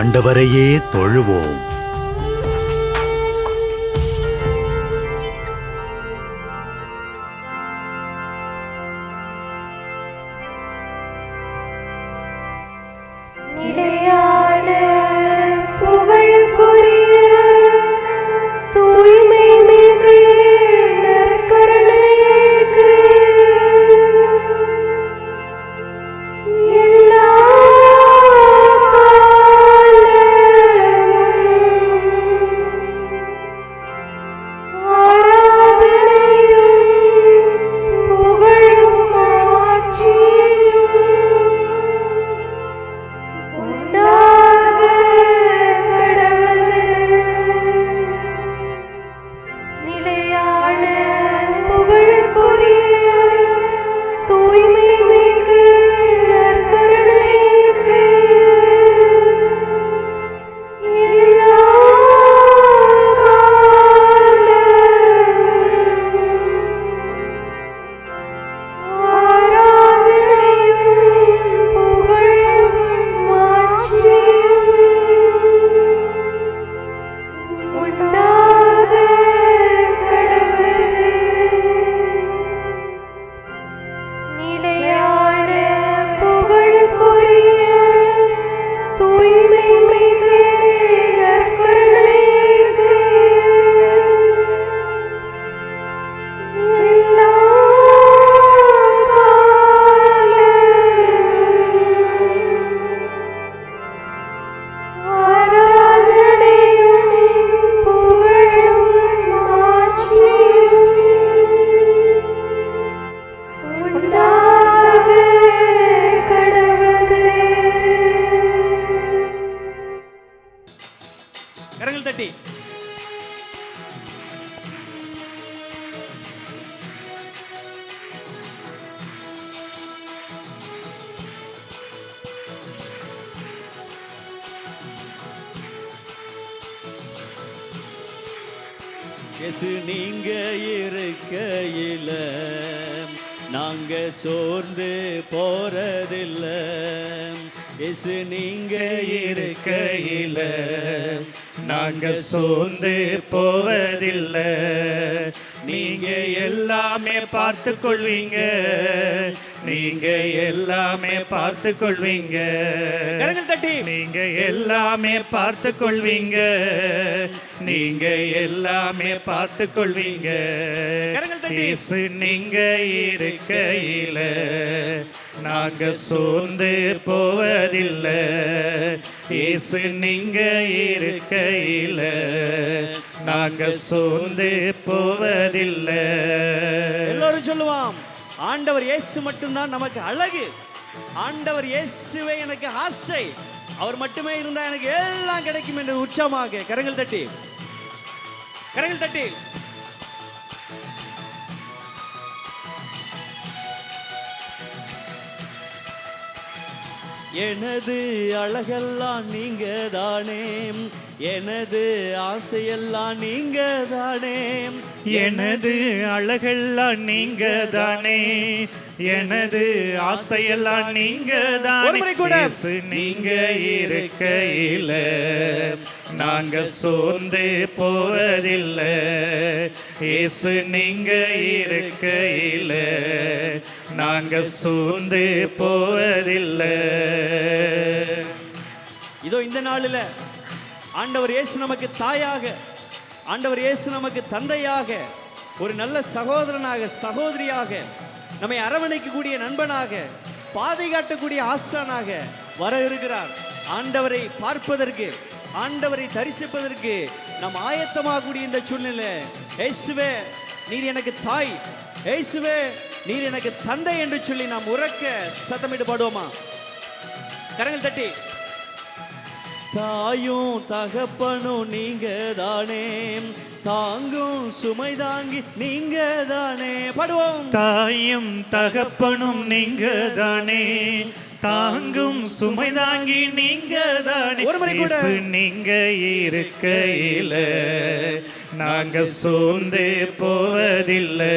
ஆண்டவரையே தொழுவோம். இருக்கையில நாங்க சோர்ந்து போவதில்லை. நீங்க எல்லாமே பார்த்து கொள்வீங்க நீங்க எல்லாமே பார்த்து கொள்வீங்க கரங்கள் தட்டி. நீங்க எல்லாமே பார்த்து கொள்வீங்க நீங்க எல்லாமே பார்த்து கொள்வீங்க நீங்க இருக்கையில நாங்க சோர்ந்து போவதில்லை. இயேசு நீங்க இருக்கையில் நாங்க சோர்ந்து போவதில்லை. எல்லோரும் சொல்லுவோம் ஆண்டவர் இயேசு மட்டும்தான் நமக்கு அழகு. ஆண்டவர் இயேசுவே எனக்கு ஆசை. அவர் மட்டுமே இருந்தா எனக்கு எல்லாம் கிடைக்கும் என்று உச்சமாக கரங்கள் தட்டி. கரங்கள் தட்டி. எனது அழகெல்லாம் நீங்க தானே எனது ஆசையெல்லாம் நீங்க தானே எனது அழகெல்லாம் நீங்க தானே எனது ஆசையெல்லாம் நீங்க தானே. இயேசு நீங்க இருக்கையில. நாங்க சோர்ந்து போவதில்லை. இயேசு நீங்க இருக்கையில. நாங்க சூழ்ந்து போவதில்லை. இதோ இந்த நாளில் ஆண்டவர் இயேசு நமக்கு தாயாக ஆண்டவர் இயேசு நமக்கு தந்தையாக ஒரு நல்ல சகோதரனாக சகோதரியாக நம்மை அரவணைக்கக்கூடிய நண்பனாக பாதை காட்டக்கூடிய ஆசானாக வர இருக்கிறார். ஆண்டவரை பார்ப்பதற்கு ஆண்டவரை தரிசிப்பதற்கு நாம் ஆயத்தமாகக்கூடிய இந்த சூழ்நிலை. இயேசுவே நீர் எனக்கு தாய். இயேசுவே நீர் எனக்கு தந்தை என்று சொல்லி நாம் உறக்க சத்தமிட்டு பாடுவோமா? கரங்கள் தட்டி. தாயும் தகப்பனும் நீங்க தானே தாங்கும் சுமை தாங்கி நீங்க தானே பாடுவோம். தாயும் தகப்பனும் நீங்க தானே தாங்கும் சுமை தாங்கி நீங்க தானே ஒரு முறை கூட. நீங்க இருக்கையில. நாங்க சோர்ந்து போவதில்லை.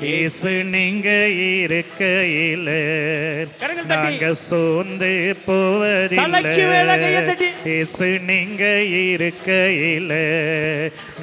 இயேசு நீங்க இருக்கையில. நாங்க சோர்ந்து போவதில்லை. இயேசு நீங்க இருக்கையில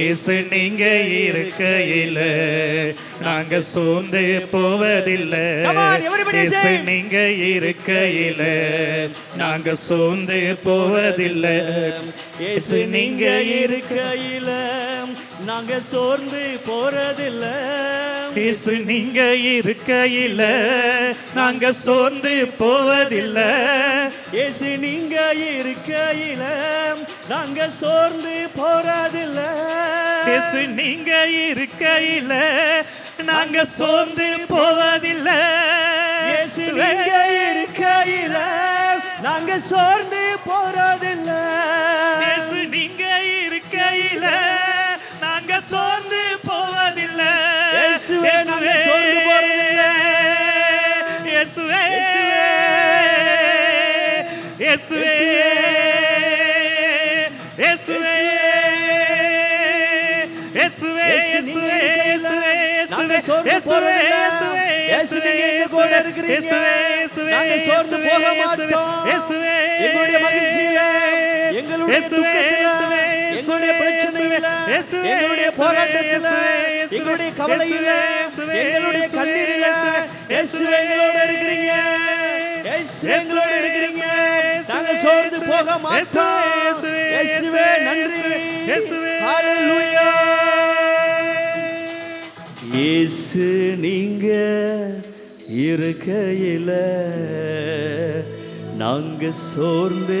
இயேசு நீங்க இருக்கையில நாங்க சோர்ந்து போவதில்லை. இயேசு say. நீங்க இருக்கையில நாங்க சோர்ந்து போவதில்லை. இயேசு நீங்க இருக்கையில நாங்க சோர்ந்து போறதில்ல. இயேசு நீங்க இருக்கையில நாங்க சோர்ந்து போவதில்லை. இயேசு நீங்க இருக்கையில நாங்க சோர்ந்து போறதில்ல. இயேசு நீங்க இருக்கையில நாங்க சோர்ந்து போவதில்லை. இயேசு நீங்க இருக்கையில நாங்க சோர்ந்து போறதில்ல. இயேசு நீங்க இருக்கையில நாங்க சோர்ந்து போவதில்லை. இயேசுவே, நாங்க சோர்ந்து போறதில்லை. இயேசுவே இயேசுவே இயேசுவே இயேசுவே இயேசுவே நாங்க சோர்ந்து போறதில்லை. இயேசு நீங்க எங்க கூட இருக்கிறீங்க. நாங்க சோர்ந்து போக மாட்டோம். எங்களுடைய மகிழ்ச்சியில, எங்களுடைய துக்கத்தில, எங்களுடைய பிரச்சனையில, எங்களுடைய போராட்டத்தில, எங்களுடைய கவலையில, எங்களுடைய கண்ணீரில, இயேசுவே எங்களோட இருக்கிறீங்க. இயேசுவே எங்களோட இருக்கிறீங்க. நாங்க சோர்ந்து போக மாட்டோம். இயேசுவே நன்றி. ஹalleluya. இயேசு நீங்க இருக்கையில நாங்க சோர்ந்து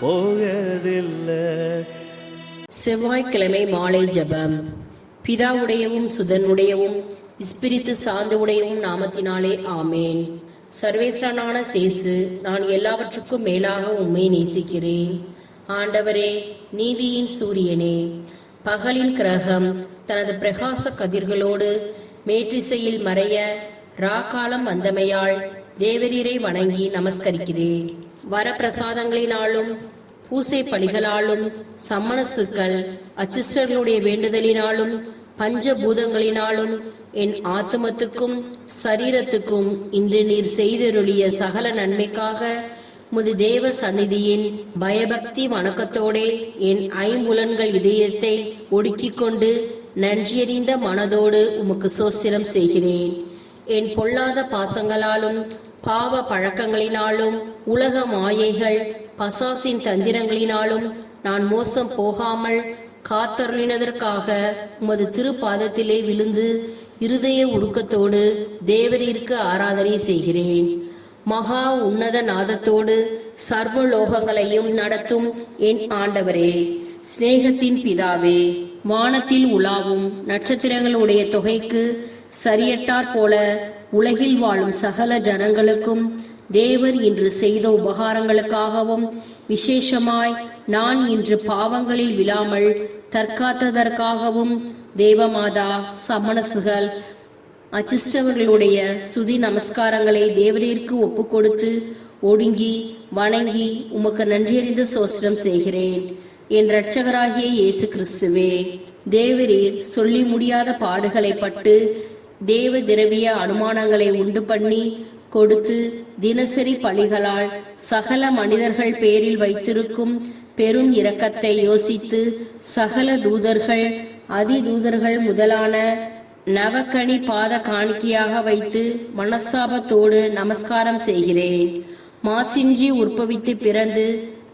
போவதில்லை செவ்வாய்க்கிழமை மாலை ஜெபம் பிதாவுடையவும் சுதனுடையவும் இஸ்பிரித்து சார்ந்தவுடையவும் நாமத்தினாலே ஆமேன் சர்வேஸ்வரனான சேசு நான் எல்லாவற்றுக்கும் மேலாக உம்மை நேசிக்கிறேன். ஆண்டவரே நீதியின் சூரியனே பகலின் கிரகம் தனது பிரகாச கதிர்களோடு மேற்றிசையில் மறைய ராக்காலம் வந்தமையால் தேவரீரை வணங்கி நமஸ்கரிக்கிறேன். வரப்பிரசாதங்களினாலும் பூசை பலிகளாலும் சம்மனசுக்கள் அச்சிஸ்டர்களுடைய வேண்டுதலினாலும் பஞ்சபூதங்களினாலும் என் ஆத்மத்துக்கும் சரீரத்துக்கும் இன்று நீர் செய்தருளிய சகல நன்மைக்காக முது தேவ சந்நிதியின் பயபக்தி வணக்கத்தோடே என் ஐம்புலன்கள் இதயத்தை ஒடுக்கிக் கொண்டு நன்றியறிந்த மனதோடு உமக்கு சோசிரம் செய்கிறேன். என் பொல்லாத பாசங்களாலும் பாவ பழக்கங்களினாலும் உலக மாயைகள் பசாசின் தந்திரங்களினாலும் நான் மோசம் போகாமல் காத்தருளினதற்காக உமது திருப்பாதத்திலே விழுந்து இருதய உருக்கத்தோடு தேவரீருக்கு ஆராதனை செய்கிறேன். மகா உன்னத நாதத்தோடு சர்வலோகங்களையும் நடத்தும் என் ஆண்டவரே. சிநேகத்தின் பிதாவே வானத்தில் உலாவும் நட்சத்திரங்களுடைய தொகைக்கு சரியட்டார் போல உலகில் வாழும் சகல ஜனங்களுக்கும் தேவர் இன்று செய்த உபகாரங்களுக்காகவும் விசேஷமாய் நான் இன்று பாவங்களில் விழாமல் தற்காத்ததற்காகவும் தேவமாதா சமணசுகள் அச்சிஷ்டவர்களுடைய சுதி நமஸ்காரங்களை தேவரீருக்கு ஒப்பு கொடுத்து ஒடுங்கி வணங்கி உமக்கு நன்றியறிந்த சோஸ்திரம் செய்கிறேன். என் இரட்சகராகிய இயேசு கிறிஸ்துவே தேவரீர் சொல்லி முடியாத பாடுகளை பட்டு தேவ திரவிய அனுமானங்களை உண்டு பண்ணி கொடுத்து தினசரி பழிகளால் சகல மனிதர்கள் பேரில் வைத்திருக்கும் பெரும் இரக்கத்தை யோசித்து சகல தூதர்கள் அதிதூதர்கள் முதலான நவக்கணி பாத காணிக்கையாக வைத்து மனஸ்தாபத்தோடு நமஸ்காரம் செய்கிறேன். மாசின்றி உற்பவித்து பிறந்து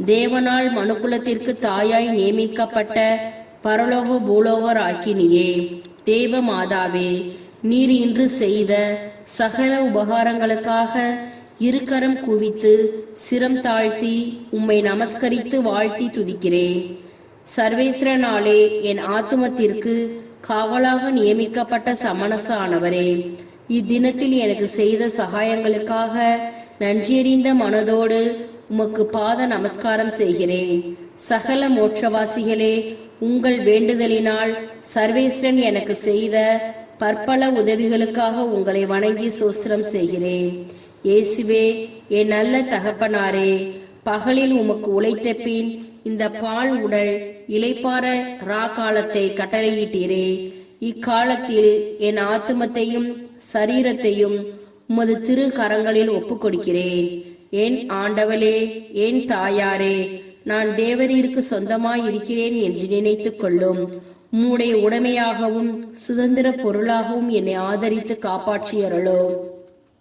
தேவனால் மனுக்குலத்திற்கு தாயாய் நியமிக்கப்பட்ட பரலோக பூலோகர் ஆக்கினியே தேவ மாதாவே நீர் இன்று செய்த சகல உபகாரங்களுக்காக இருக்கரம் குவித்து சிரம் தாழ்த்தி உம்மை நமஸ்கரித்து வாழ்த்தி துதிக்கிறேன். சர்வேஸ்வர நாளே என் ஆத்துமத்திற்கு காவலாக நியமிக்கப்பட்ட சமணச ஆனவரே இத்தினத்தில் எனக்கு செய்த சகாயங்களுக்காக நன்றியறிந்த மனதோடு உமக்கு பாத நமஸ்காரம் செய்கிறேன். சகல மோட்சவாசிகளே உங்கள் வேண்டுதலினால் சர்வேஸ்வரன் எனக்கு செய்த பற்பல உதவிகளுக்காக உங்களை வணங்கி சோஸ்திரம் செய்கிறேன். இயேசுவே என் நல்ல தகப்பனாரே பகலில் உமக்கு உழைத்த பின் இந்த பால் உடல் இலைப்பார ரா காலத்தை கட்டளையிட்டீரே. இக்காலத்தில் என் ஆத்துமத்தையும் சரீரத்தையும் உமது திரு கரங்களில் ஒப்புக் கொடுக்கிறேன் என் ஆண்டவளே என் தாயாரே நான் தேவரீருக்கு சொந்தமாய் இருக்கிறேன் என்று நினைத்துக் கொள்ளும் உம்முடைய உடைமையாகவும் சுதந்திர பொருளாகவும் என்னை ஆதரித்து காப்பாற்றியறளோ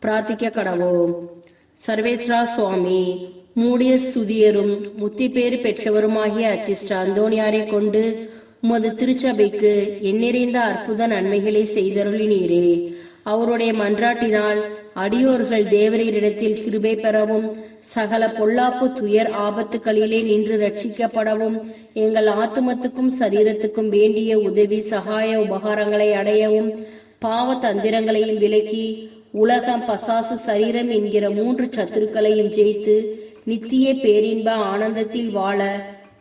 பிரார்த்திக்க கடவோம் சர்வேஸ்வரா சுவாமி மூடிய சுதியரும் முத்தி பேறு பெற்றவருமாகிய அச்சிஸ்டர் அந்தோணியாரை கொண்டு உமது திருச்சபைக்கு எண்ணிறைந்த அற்புத நன்மைகளை செய்தருளினீரே. அவருடைய மன்றாட்டினால் அடியோர்கள் தேவரீரிடத்தில் கிருபை பெறவும் சகல பொல்லாப்பு துயர் ஆபத்துகளிலே நின்று ரட்சிக்கப்படவும் எங்கள் ஆத்துமத்துக்கும் சரீரத்துக்கும் வேண்டிய உதவி சகாய உபகாரங்களை அடையவும் பாவ தந்திரங்களையும் விலக்கி உலகம் பசாசு சரீரம் என்கிற மூன்று சத்துருக்களையும் ஜெயித்து நித்திய பேரின்ப ஆனந்தத்தில் வாழ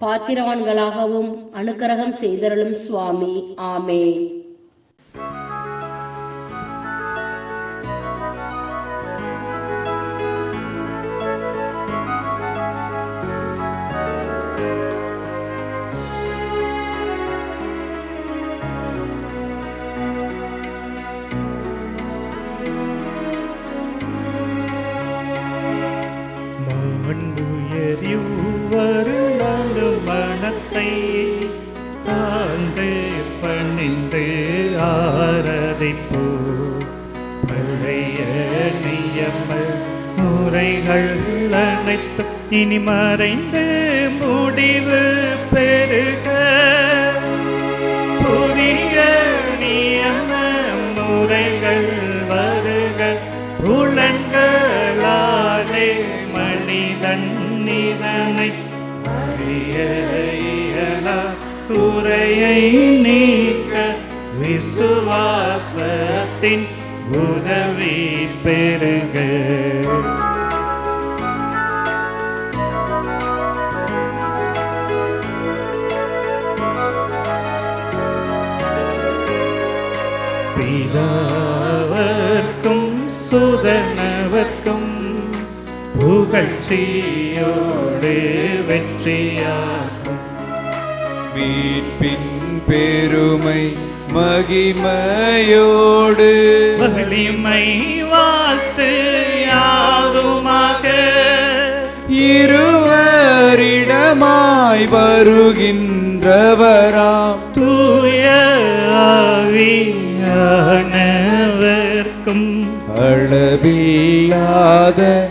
பாத்திரவான்களாகவும் அனுக்கிரகம் செய்தருளும் சுவாமி. ஆமே மனத்தை தாழ்ந்து பணிந்து ஆரதிப்போ. பழைய நியம முறைகள் அனைத்து இனி மறைந்து முடிவு பெருக புதிய நியம முறைகள் வருக. புலன்களாலே மனிதன் நிதனை குறையை நீக்க விசுவாசத்தின் உதவி பெருக பிதாவர்க்கும் சுதனவர்க்கும் புகழ்ச்சியோடு வெற்றியாகும். மீட்பின் பெருமை மகிமையோடு. வலிமை வாழ்த்து யாவுமாக இருவரிடமாய் வருகின்றவராம். தூய ஆவியானவர்க்கும். அளவில்லாத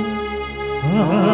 Amen.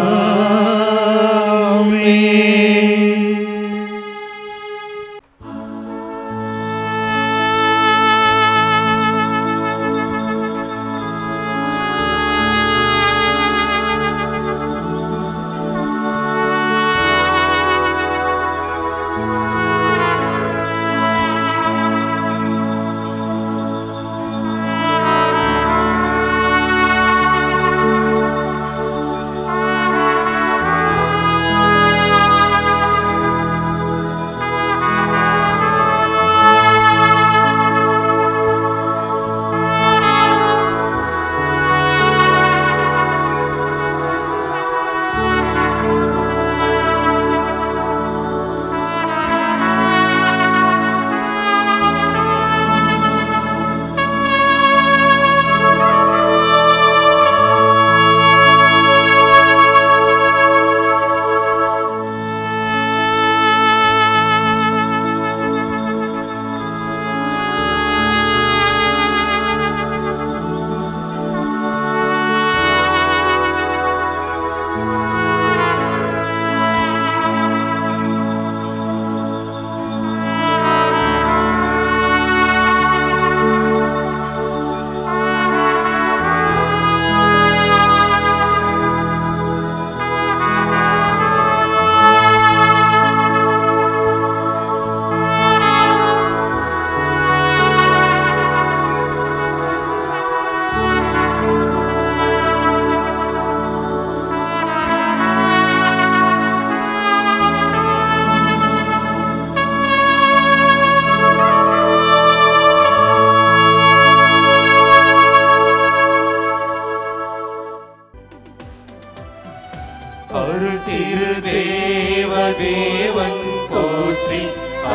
திருதேவ தேவன் போற்றி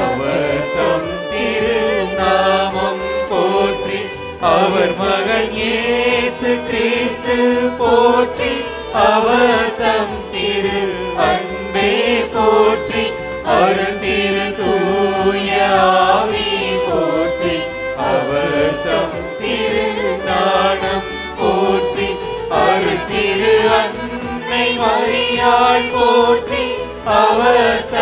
அவர் தம் திருநாமம் போற்றி அவர் மகன் இயேசு கிறிஸ்து போற்றி அவர் தம் திரு அன்பே போற்றி அருள் திரு தூயாவி போற்றி அவர் தம் திரு ஞானம் போற்றி அருள் திரு அன்னை மறி அவர்